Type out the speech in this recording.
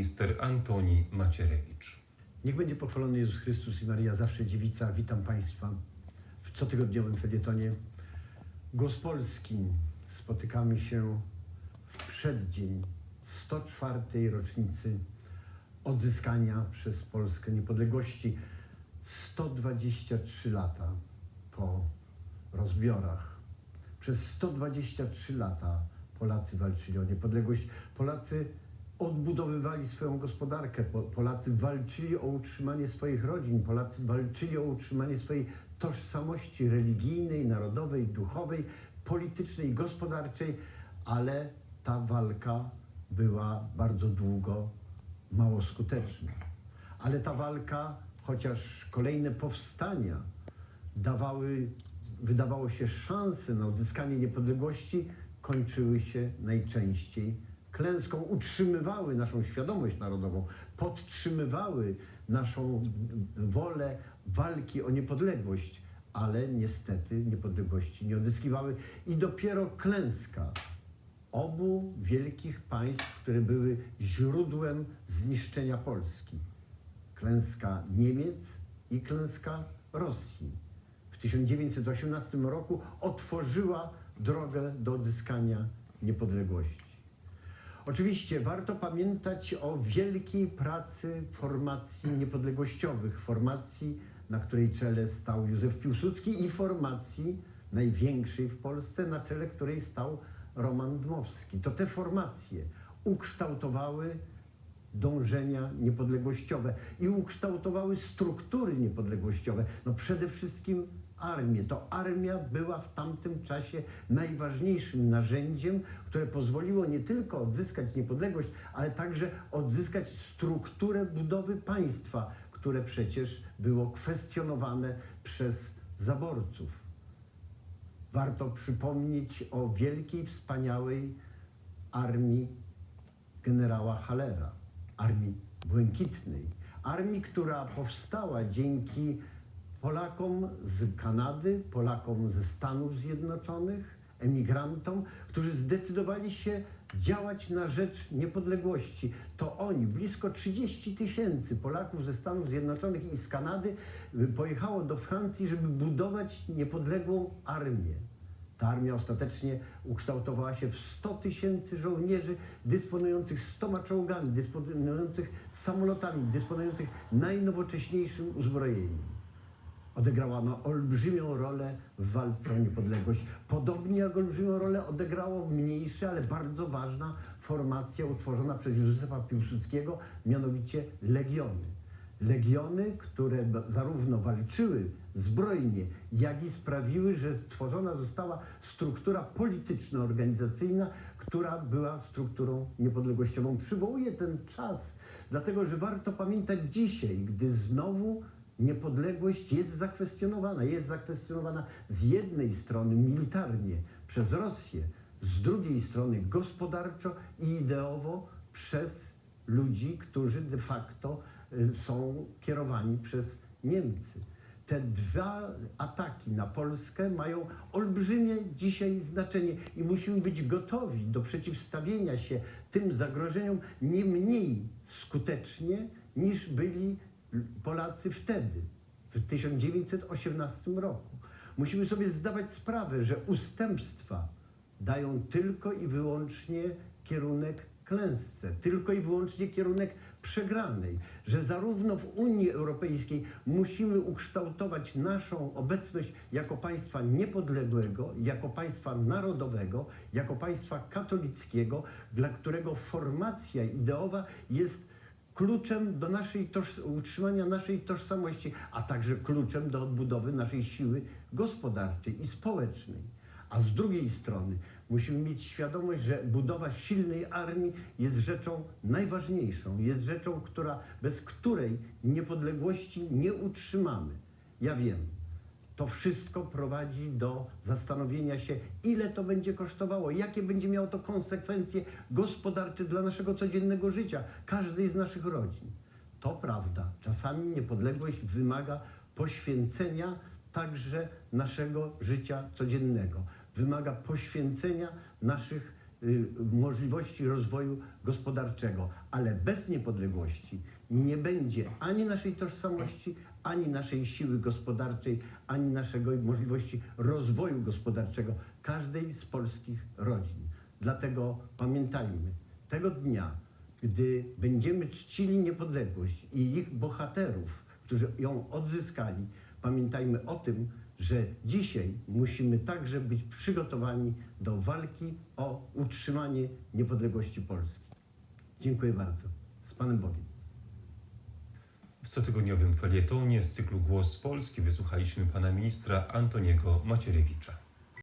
minister Antoni Macierewicz. Niech będzie pochwalony Jezus Chrystus i Maria Zawsze Dziewica. Witam Państwa w cotygodniowym felietonie. Głos Polski. Spotykamy się w przeddzień 104. rocznicy odzyskania przez Polskę niepodległości. 123 lata po rozbiorach. Przez 123 lata Polacy walczyli o niepodległość. Polacy odbudowywali swoją gospodarkę. Po- Polacy walczyli o utrzymanie swoich rodzin. Polacy walczyli o utrzymanie swojej tożsamości religijnej, narodowej, duchowej, politycznej, gospodarczej, ale ta walka była bardzo długo mało skuteczna. Ale ta walka, chociaż kolejne powstania dawały, wydawało się, szanse na odzyskanie niepodległości, kończyły się najczęściej klęską, utrzymywały naszą świadomość narodową, podtrzymywały naszą wolę walki o niepodległość, ale niestety niepodległości nie odzyskiwały i dopiero klęska obu wielkich państw, które były źródłem zniszczenia Polski. Klęska Niemiec i klęska Rosji. W 1918 roku otworzyła drogę do odzyskania niepodległości. Oczywiście warto pamiętać o wielkiej pracy formacji niepodległościowych, formacji, na której czele stał Józef Piłsudski i formacji największej w Polsce, na czele której stał Roman Dmowski. To te formacje ukształtowały dążenia niepodległościowe i ukształtowały struktury niepodległościowe. No przede wszystkim armię. To armia była w tamtym czasie najważniejszym narzędziem, które pozwoliło nie tylko odzyskać niepodległość, ale także odzyskać strukturę budowy państwa, które przecież było kwestionowane przez zaborców. Warto przypomnieć o wielkiej, wspaniałej armii generała Hallera, armii błękitnej, armii, która powstała dzięki Polakom z Kanady, Polakom ze Stanów Zjednoczonych, emigrantom, którzy zdecydowali się działać na rzecz niepodległości. To oni, blisko 30 tysięcy Polaków ze Stanów Zjednoczonych i z Kanady y, pojechało do Francji, żeby budować niepodległą armię. Ta armia ostatecznie ukształtowała się w 100 tysięcy żołnierzy dysponujących 100 czołgami, dysponujących samolotami, dysponujących najnowocześniejszym uzbrojeniem. Odegrała ona olbrzymią rolę w walce o niepodległość. Podobnie jak olbrzymią rolę odegrało mniejsza, ale bardzo ważna formacja utworzona przez Józefa Piłsudskiego, mianowicie Legiony. Legiony, które zarówno walczyły zbrojnie, jak i sprawiły, że tworzona została struktura polityczno-organizacyjna, która była strukturą niepodległościową. Przywołuję ten czas, dlatego że warto pamiętać dzisiaj, gdy znowu niepodległość jest zakwestionowana. Jest zakwestionowana z jednej strony militarnie przez Rosję, z drugiej strony gospodarczo i ideowo przez ludzi, którzy de facto y, są kierowani przez Niemcy. Te dwa ataki na Polskę mają olbrzymie dzisiaj znaczenie i musimy być gotowi do przeciwstawienia się tym zagrożeniom nie mniej skutecznie niż byli Polacy wtedy, w 1918 roku. Musimy sobie zdawać sprawę, że ustępstwa dają tylko i wyłącznie kierunek klęsce, tylko i wyłącznie kierunek przegranej, że zarówno w Unii Europejskiej musimy ukształtować naszą obecność jako państwa niepodległego, jako państwa narodowego, jako państwa katolickiego, dla którego formacja ideowa jest kluczem do naszej utrzymania naszej tożsamości, a także kluczem do odbudowy naszej siły gospodarczej i społecznej. A z drugiej strony musimy mieć świadomość, że budowa silnej armii jest rzeczą najważniejszą, jest rzeczą, która, bez której niepodległości nie utrzymamy. Ja wiem, to wszystko prowadzi do zastanowienia się, ile to będzie kosztowało, jakie będzie miało to konsekwencje gospodarcze dla naszego codziennego życia, każdej z naszych rodzin. To prawda, czasami niepodległość wymaga poświęcenia także naszego życia codziennego, wymaga poświęcenia naszych możliwości rozwoju gospodarczego, ale bez niepodległości nie będzie ani naszej tożsamości, ani naszej siły gospodarczej, ani naszego możliwości rozwoju gospodarczego każdej z polskich rodzin. Dlatego pamiętajmy, tego dnia, gdy będziemy czcili niepodległość i ich bohaterów, którzy ją odzyskali, pamiętajmy o tym, że dzisiaj musimy także być przygotowani do walki o utrzymanie niepodległości Polski. Dziękuję bardzo. Z Panem Bogiem. W cotygodniowym felietonie z cyklu Głos Polski wysłuchaliśmy pana ministra Antoniego Macierewicza.